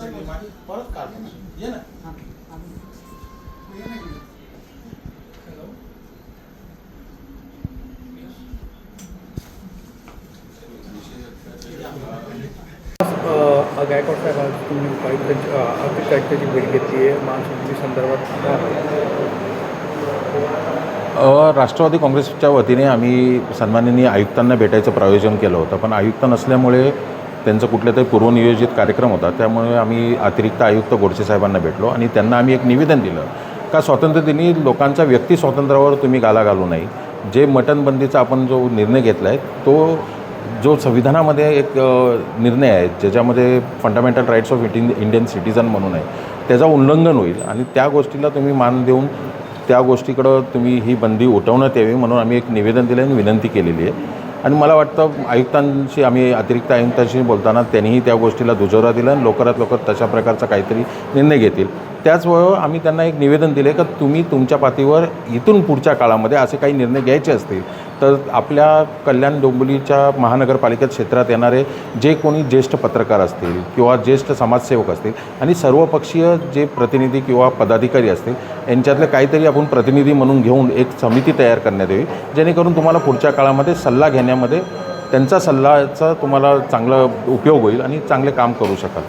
सगळी माती परत काढतो ये ना गायकवाड साहेब तुम्ही उपायुक्तांची अ, आयुक्ताची भेट घेतली आहे. मान्सूनची संदर्भात राष्ट्रवादी काँग्रेसच्या वतीने आम्ही सन्माननीय आयुक्तांना भेटायचं प्रायोजन केलं होतं. पण आयुक्त नसल्यामुळे त्यांचं कुठल्या तरी पूर्वनियोजित कार्यक्रम होता त्यामुळे आम्ही अतिरिक्त आयुक्त गोडसे साहेबांना भेटलो आणि त्यांना आम्ही एक निवेदन दिलं का स्वातंत्र्यदिनी लोकांच्या व्यक्ती स्वातंत्र्यावर तुम्ही गाला घालू नाही जे मटनबंदीचा आपण जो निर्णय घेतला आहे तो जो संविधानामध्ये एक निर्णय आहे ज्याच्यामध्ये fundamental rights of Indian Indian citizen म्हणून आहे त्याचा उल्लंघन होईल आणि त्या गोष्टीला तुम्ही मान देऊन त्या गोष्टीकडं तुम्ही ही बंदी उठवण्यात यावी म्हणून आम्ही एक निवेदन दिलं आणि विनंती केलेली आहे. आणि मला वाटतं आयुक्तांशी आम्ही अतिरिक्त आयुक्तांशी बोलताना त्यांनीही त्या गोष्टीला दुजोरा दिला आणि लवकरात लवकर तशा प्रकारचा काहीतरी निर्णय घेतील. त्याचबरोबर आम्ही त्यांना एक निवेदन दिले का तुम्ही तुमच्या पातळीवर इथून पुढच्या काळामध्ये असे काही निर्णय घ्यायचे असतील तर आपल्या कल्याण डोंबिवलीच्या महानगरपालिका क्षेत्रात येणारे जे कोणी ज्येष्ठ पत्रकार असतील किंवा ज्येष्ठ समाजसेवक असतील आणि सर्वपक्षीय जे प्रतिनिधी किंवा पदाधिकारी असतील यांच्यातले काहीतरी आपण प्रतिनिधी म्हणून घेऊन एक समिती तयार करण्यात यावी जेणेकरून तुम्हाला पुढच्या काळामध्ये सल्ला घेण्यामध्ये त्यांचा सल्लाचा तुम्हाला चांगला उपयोग होईल आणि चांगले काम करू शकाल.